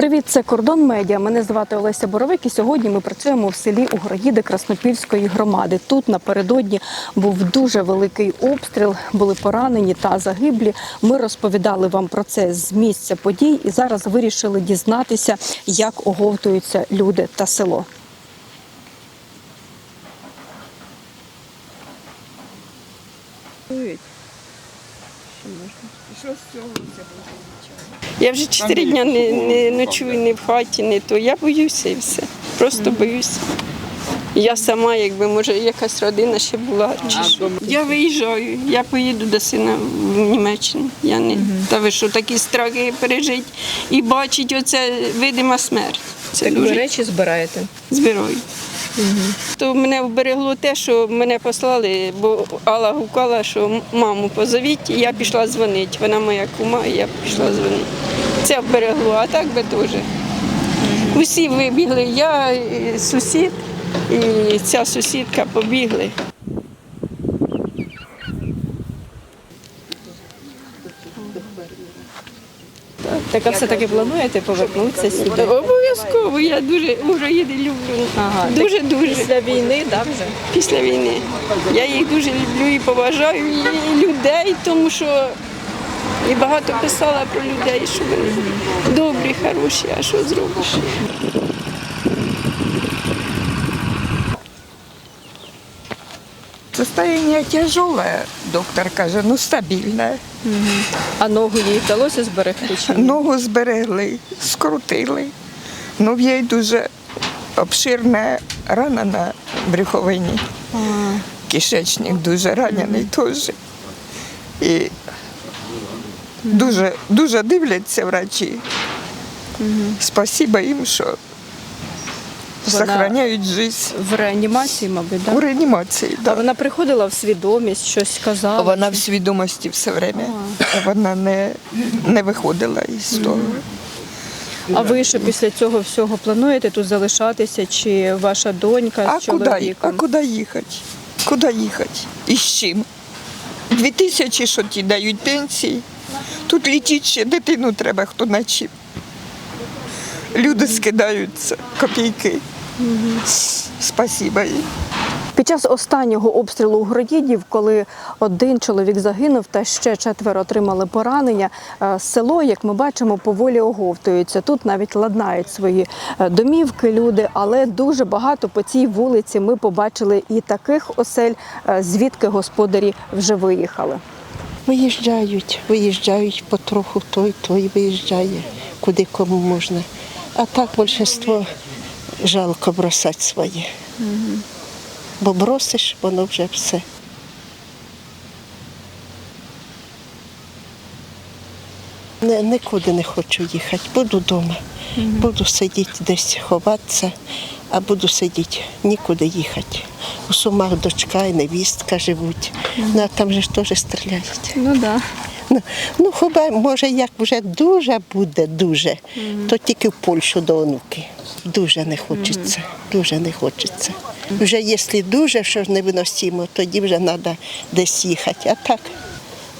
Привіт, це кордон медіа. Мене звати Олеся Боровик. І сьогодні ми працюємо в селі Угроїди Краснопільської громади. Тут напередодні був дуже великий обстріл, були поранені та загиблі. Ми розповідали вам про це з місця подій, і зараз вирішили дізнатися, як оговтуються люди та село. Я вже чотири дні не, не ночую ні в хаті, ні то. Я боюся і все. Просто боюся. Я сама, якби може якась родина ще була. Чи що. Я виїжджаю, я поїду до сина в Німеччину. Я не та ви що такі страхи пережить і бачить оце видима смерть. Це дуже речі збираєте? збираю. То мене вберегло те, що мене послали, бо Алла гукала, що маму позовіть, і я пішла дзвонити. Вона моя кума, і я пішла дзвонити. Це вберегло, а так би теж. Усі вибігли, я, сусід, і ця сусідка побігли. Так а все-таки плануєте повернутися сюди? Обов'язково, я дуже Україну люблю. Ага, дуже дуже Після війни, вже? після війни. Я їх дуже люблю і поважаю, і людей, тому що і багато писала про людей, що вони добрі, хороші, а що зробиш? Состояние тяжелое, доктор каже, ну стабільне. А ногу їй вдалося зберегти? Чи ні? Ногу зберегли, скрутили. Ну, в їй дуже обширна рана на брюховині. Кишечник дуже ранений теж. І дуже, дуже дивляться врачі. Спасибо їм, що зберігають життя в реанімації, мабуть, да? у реанімації. А Да. вона приходила в свідомість, щось казала. Вона в свідомості все время. Вона не, не виходила із того. А ви що після цього всього плануєте тут залишатися? Чи ваша донька А з куди, а куди їхати? Куди їхати? І з чим? Дві тисячі, що ті дають пенсії. Тут літіть ще дитину треба, хто на чим. Люди скидаються, копійки. Спасіба їм. Під час останнього обстрілу у Гроїдів, коли один чоловік загинув та ще четверо отримали поранення, е, село, як ми бачимо, поволі оговтується. Тут навіть ладнають свої е, домівки люди, але дуже багато по цій вулиці ми побачили і таких осель, е, звідки господарі вже виїхали. Виїжджають, виїжджають потроху той, той виїжджає, куди кому можна. А так більшість жалко бросати своє. Бо бросиш, воно вже все. Нікуди не хочу їхати. Буду вдома. Буду сидіти десь ховатися, а буду сидіти, нікуди їхати. У сумах дочка і невістка живуть. Ну, а там же ж теж стріляють. Ну да. Ну, ну хіба може як вже дуже буде, дуже, то тільки в Польщу до онуки. Дуже не хочеться, дуже не хочеться. Вже якщо дуже що ж невиносимо, тоді вже треба десь їхати. А так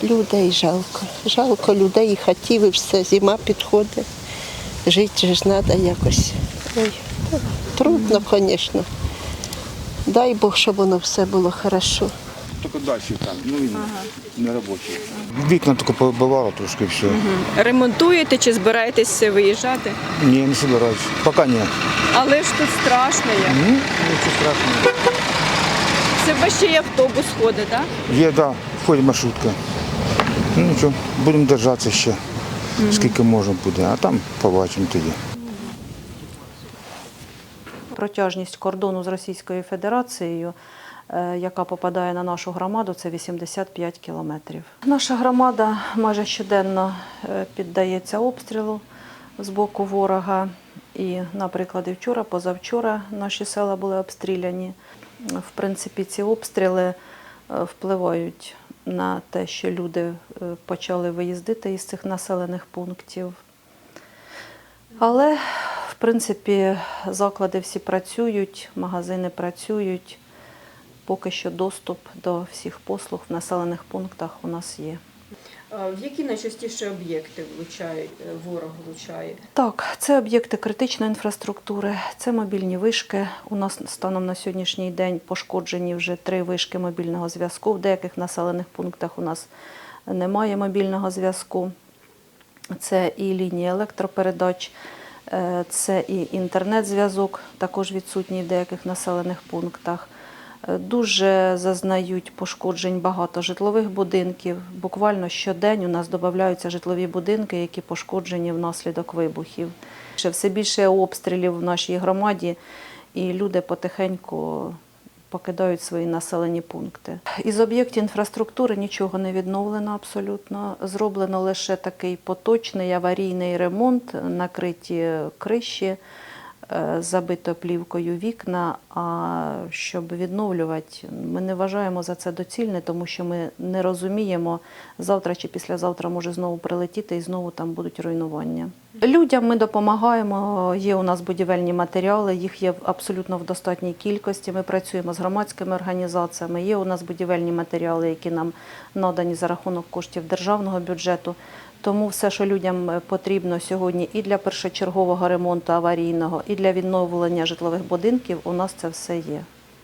людей жалко. Жалко людей і хатів, і все, зима підходить. Жити ж треба якось. Ой, трудно, звісно. Дай Бог, щоб воно все було хорошо. Тільки далі там, ну він не робочий. Вікна тільки побивало трошки і все. Ремонтуєте чи збираєтесь виїжджати? Ні, не собираюсь. Поки ні. Але ж тут страшно є. Ну, нічого страшного. Це ваш ще й автобус ходить, так? Є, да, входить маршрутка. Ну нічого, будемо держатися ще, скільки можна буде, а там побачимо тоді. Протяжність кордону з Російською Федерацією, яка попадає на нашу громаду, це 85 кілометрів. Наша громада майже щоденно е, піддається обстрілу з боку ворога. І, наприклад, і вчора, позавчора наші села були обстріляні. В принципі, ці обстріли е, впливають на те, що люди е, почали виїздити із цих населених пунктів. Але, в принципі, заклади всі працюють, магазини працюють. Поки що доступ до всіх послуг в населених пунктах у нас є. В які найчастіше об'єкти влучають, ворог влучає? Так, це об'єкти критичної інфраструктури, це мобільні вишки. У нас станом на сьогоднішній день пошкоджені вже три вишки мобільного зв'язку. В деяких населених пунктах у нас немає мобільного зв'язку. Це і лінії електропередач, е, це і інтернет-зв'язок, також відсутній в деяких населених пунктах. Дуже зазнають пошкоджень багато житлових будинків. Буквально щодень у нас додаються житлові будинки, які пошкоджені внаслідок вибухів. Ще Все більше обстрілів в нашій громаді, і люди потихеньку покидають свої населені пункти. Із об'єктів інфраструктури нічого не відновлено абсолютно. Зроблено лише такий поточний аварійний ремонт, накриті криші, е, забито плівкою вікна. А щоб відновлювати, ми не вважаємо за це доцільне, тому що ми не розуміємо, завтра чи післязавтра може знову прилетіти і знову там будуть руйнування. Людям ми допомагаємо. Є у нас будівельні матеріали, їх є абсолютно в достатній кількості. Ми працюємо з громадськими організаціями. Є у нас будівельні матеріали, які нам надані за рахунок коштів державного бюджету. Тому все, що людям потрібно сьогодні і для першочергового ремонту аварійного, і для відновлення житлових будинків, у нас це все є.